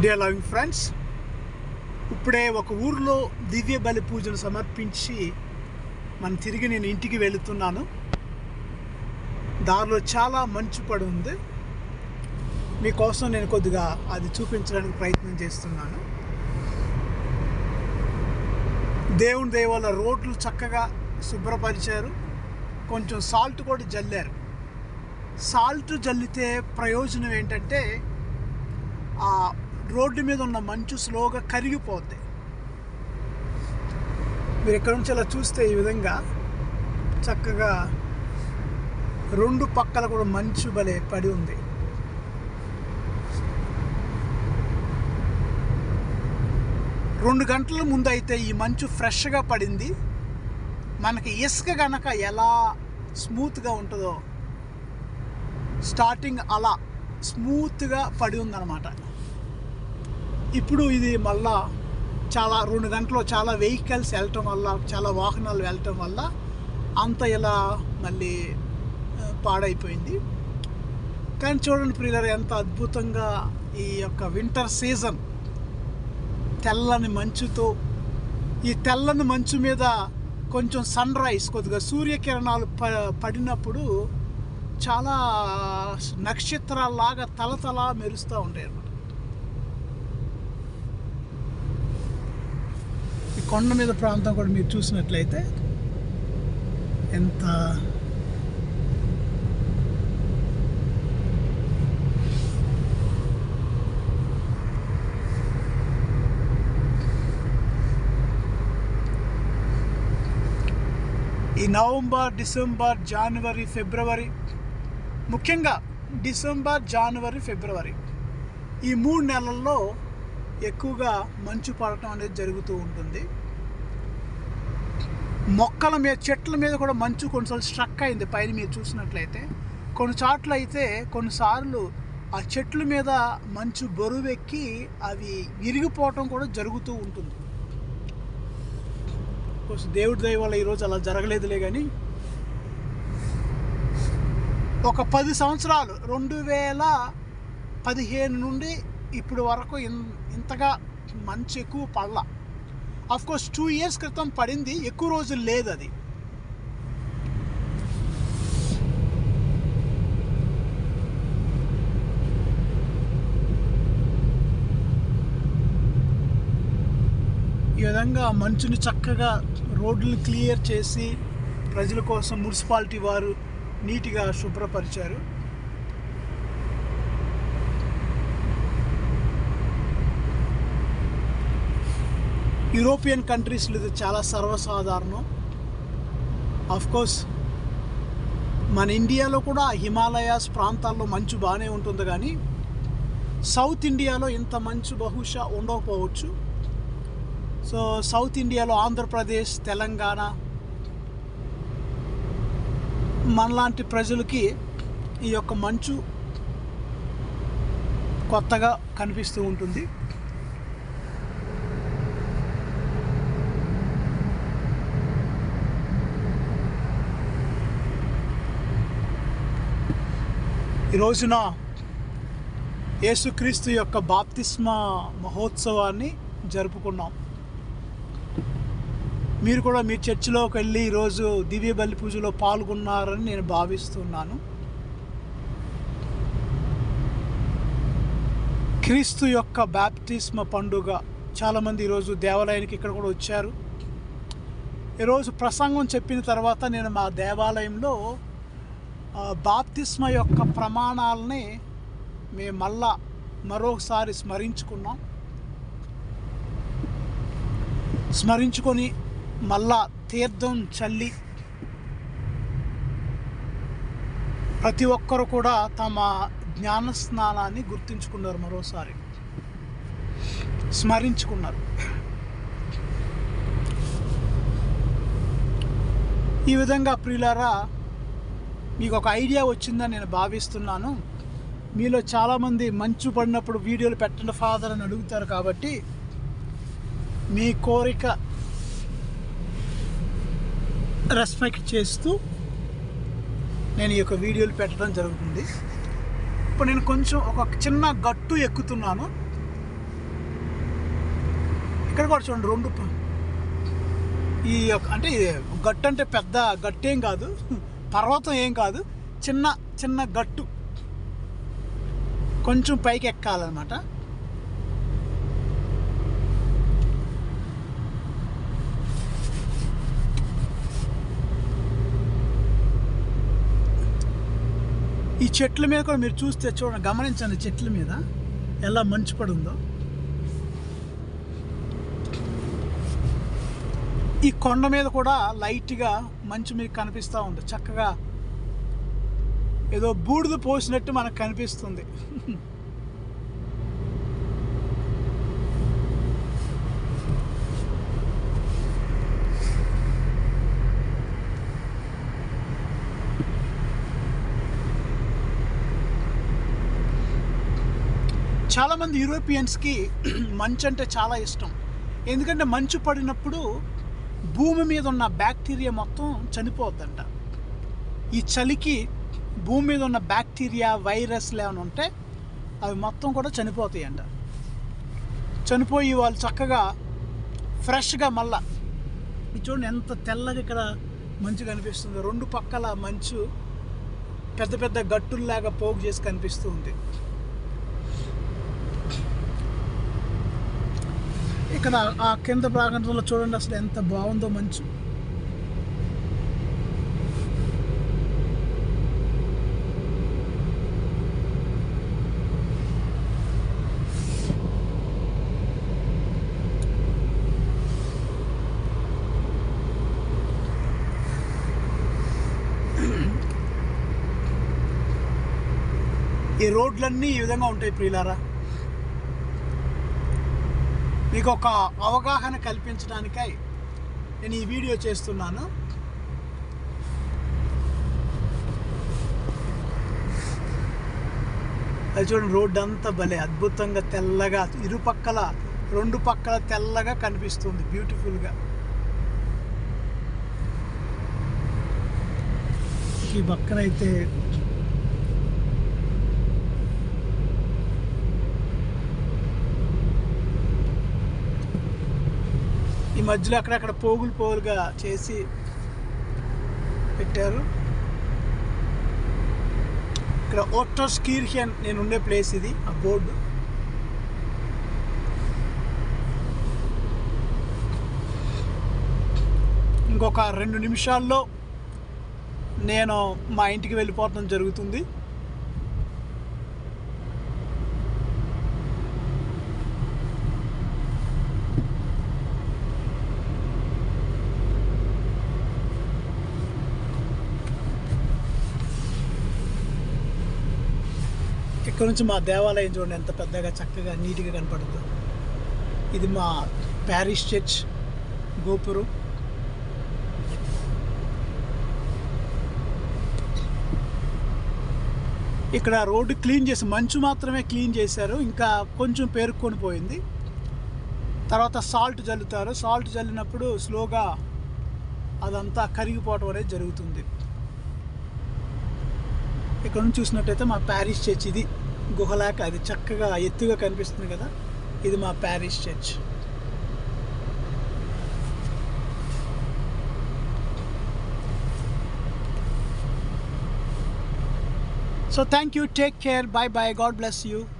Day loving friends ఇప్పుడే ఒక ఊర్లో దివ్య బలి పూజను సమర్పించి మనం తిరిగి నేను ఇంటికి వెళుతున్నాను. దారిలో చాలా మంచు పడి ఉంది. మీకోసం నేను కొద్దిగా అది చూపించడానికి ప్రయత్నం చేస్తున్నాను. దేవుని దేవాల రోడ్లు చక్కగా శుభ్రపరిచారు. కొంచెం సాల్ట్ కూడా జల్లారు. సాల్ట్ జల్లితే ప్రయోజనం ఏంటంటే ఆ రోడ్డు మీద ఉన్న మంచు స్లోగా కరిగిపోద్ది మీరు ఇక్కడ నుంచి అలా చూస్తే ఈ విధంగా చక్కగా రెండు పక్కల కూడా మంచు భలే పడి ఉంది. రెండు గంటల ముందు అయితే ఈ మంచు ఫ్రెష్గా పడింది. మనకి ఇసుక గనక ఎలా స్మూత్గా ఉంటుందో స్టార్టింగ్ అలా స్మూత్గా పడి ఉందన్నమాట. ఇప్పుడు ఇది మళ్ళా చాలా రెండు గంటలు చాలా వెహికల్స్ వెళ్ళటం వల్ల చాలా వాహనాలు వెళ్ళటం వల్ల అంత ఇలా మళ్ళీ పాడైపోయింది. కానీ చూడండి ప్రియులర్ ఎంత అద్భుతంగా ఈ యొక్క వింటర్ సీజన్ తెల్లని మంచుతో ఈ తెల్లని మంచు మీద కొంచెం సన్ రైజ్ కొద్దిగా సూర్యకిరణాలు ప పడినప్పుడు చాలా నక్షత్రాల్లాగా తలతలా మెరుస్తూ ఉంటాయి అన్నమాట ఈ కొండ మీద ప్రాంతం కూడా మీరు చూసినట్లయితే ఎంత ఈ నవంబర్ డిసెంబర్ జనవరి ఫిబ్రవరి ముఖ్యంగా డిసెంబర్ జనవరి ఫిబ్రవరి ఈ మూడు నెలల్లో ఎక్కువగా మంచు పడటం అనేది జరుగుతూ ఉంటుంది. మొక్కల మీద చెట్ల మీద కూడా మంచు కొన్నిసార్లు స్ట్రక్ అయింది పైన మీరు చూసినట్లయితే. కొన్ని చోట్ల అయితే కొన్నిసార్లు ఆ చెట్ల మీద మంచు బరువెక్కి అవి విరిగిపోవటం కూడా జరుగుతూ ఉంటుంది. కొంచెం దేవుడి దయ వల్ల ఈరోజు అలా జరగలేదులే కానీ ఒక పది సంవత్సరాలు రెండు వేల పదిహేను నుండి ఇప్పుడు వరకు ఇన్ ఇంతగా మంచి ఎక్కువ పడల. కోర్స్ టూ ఇయర్స్ క్రితం పడింది ఎక్కువ రోజులు లేదు అది. ఈ విధంగా మంచుని చక్కగా రోడ్లు క్లియర్ చేసి ప్రజల కోసం మున్సిపాలిటీ వారు నీట్గా శుభ్రపరిచారు. యూరోపియన్ కంట్రీస్లో ఇది చాలా సర్వసాధారణం. కోర్స్ మన ఇండియాలో కూడా హిమాలయాస్ ప్రాంతాల్లో మంచు బాగానే ఉంటుంది కానీ సౌత్ ఇండియాలో ఇంత మంచు బహుశా ఉండకపోవచ్చు. సో సౌత్ ఇండియాలో ఆంధ్రప్రదేశ్ తెలంగాణ మనలాంటి ప్రజలకి ఈ యొక్క మంచు కొత్తగా కనిపిస్తూ ఉంటుంది. ఈ రోజున యేసుక్రీస్తు యొక్క బాప్తిస్మ మహోత్సవాన్ని జరుపుకున్నాం. మీరు కూడా మీ చర్చిలోకి వెళ్ళి ఈరోజు దివ్య బలి పూజలో పాల్గొన్నారని నేను భావిస్తున్నాను. క్రీస్తు యొక్క బాప్తిస్మ పండుగ చాలామంది ఈరోజు దేవాలయానికి ఇక్కడ కూడా వచ్చారు. ఈరోజు ప్రసంగం చెప్పిన తర్వాత నేను మా దేవాలయంలో బాప్తిస్మ యొక్క ప్రమాణాలని మేము మళ్ళా మరొకసారి స్మరించుకున్నాం. స్మరించుకొని మళ్ళా తీర్థం చల్లి ప్రతి ఒక్కరు కూడా తమ జ్ఞాన స్నానాన్ని గుర్తించుకున్నారు మరోసారి. స్మరించుకున్నారు. ఈ విధంగా ప్రియులారా మీకు ఒక ఐడియా వచ్చిందని నేను భావిస్తున్నాను. మీలో చాలామంది మంచు పడినప్పుడు వీడియోలు పెట్టండి ఫాదర్ అని అడుగుతారు కాబట్టి మీ కోరిక రెస్పెక్ట్ చేస్తూ నేను ఈ యొక్క వీడియోలు పెట్టడం జరుగుతుంది. ఇప్పుడు నేను కొంచెం ఒక చిన్న గట్టు ఎక్కుతున్నాను. ఇక్కడ కూడా చూడండి రెండు ఈ యొక్క అంటే గట్టు అంటే పెద్ద గట్టేం కాదు. పర్వతం ఏం కాదు చిన్న చిన్న గట్టు. కొంచెం పైకి ఎక్కాలన్నమాట. ఈ చెట్ల మీద కూడా మీరు చూస్తే చూడండి గమనించండి చెట్ల మీద ఎలా మంచు పడుందో ఈ కొండ మీద కూడా లైట్గా మంచు మీకు కనిపిస్తూ ఉంది. చక్కగా ఏదో బూడిద పోసినట్టు మనకు కనిపిస్తుంది. చాలామంది యూరోపియన్స్కి మంచు అంటే చాలా ఇష్టం. ఎందుకంటే మంచు పడినప్పుడు భూమి మీద ఉన్న బ్యాక్టీరియా మొత్తం చనిపోద్దంట. ఈ చలికి భూమి మీద ఉన్న బ్యాక్టీరియా వైరస్లు ఏమైనా ఉంటే అవి మొత్తం కూడా చనిపోతాయంట. చనిపోయి వాళ్ళు చక్కగా ఫ్రెష్గా మళ్ళా ఇది చూడండి ఎంత తెల్లగా ఇక్కడ మంచు కనిపిస్తుంది. రెండు పక్కల మంచు పెద్ద పెద్ద గట్టుల్లాగా పోగు చేసి కనిపిస్తుంది ఇక్కడ ఆ కింద ప్రాంగణంలో చూడండి అసలు ఎంత బాగుందో మంచు. ఈ రోడ్లన్నీ ఈ విధంగా ఉంటాయి ప్రియులారా. మీకు ఒక అవగాహన కల్పించడానికై నేను ఈ వీడియో చేస్తున్నాను. అది చూడండి రోడ్డు అంతా భలే అద్భుతంగా తెల్లగా ఇరుపక్కల రెండు పక్కల తెల్లగా కనిపిస్తుంది బ్యూటిఫుల్గా. ఈ పక్కన ఈ మధ్యలో అక్కడక్కడ పోగులు పోగులుగా చేసి పెట్టారు. ఇక్కడ ఓటోస్ కీర్హియన్ నేను ఉండే ప్లేస్ ఇది ఆ బోర్డు. ఇంకొక రెండు నిమిషాల్లో నేను మా ఇంటికి వెళ్ళిపోవటం జరుగుతుంది. ఇక్కడ నుంచి మా దేవాలయం చూడండి ఎంత పెద్దగా చక్కగా నీట్గా కనపడుతుంది. ఇది మా ప్యారిస్ చర్చ్ గోపురం. ఇక్కడ రోడ్డు క్లీన్ చేసి మంచు మాత్రమే క్లీన్ చేశారు. ఇంకా కొంచెం పేరుకొని పోయింది. తర్వాత సాల్ట్ జల్లుతారు. సాల్ట్ జల్లినప్పుడు స్లోగా అదంతా కరిగిపోవటం అనేది జరుగుతుంది. ఇక్కడ నుంచి చూసినట్టయితే మా ప్యారిస్ చర్చ్ ఇది. గుహలాక అది చక్కగా ఎత్తుగా కనిపిస్తుంది కదా. ఇది మా Paris church. So thank you take care bye bye God bless you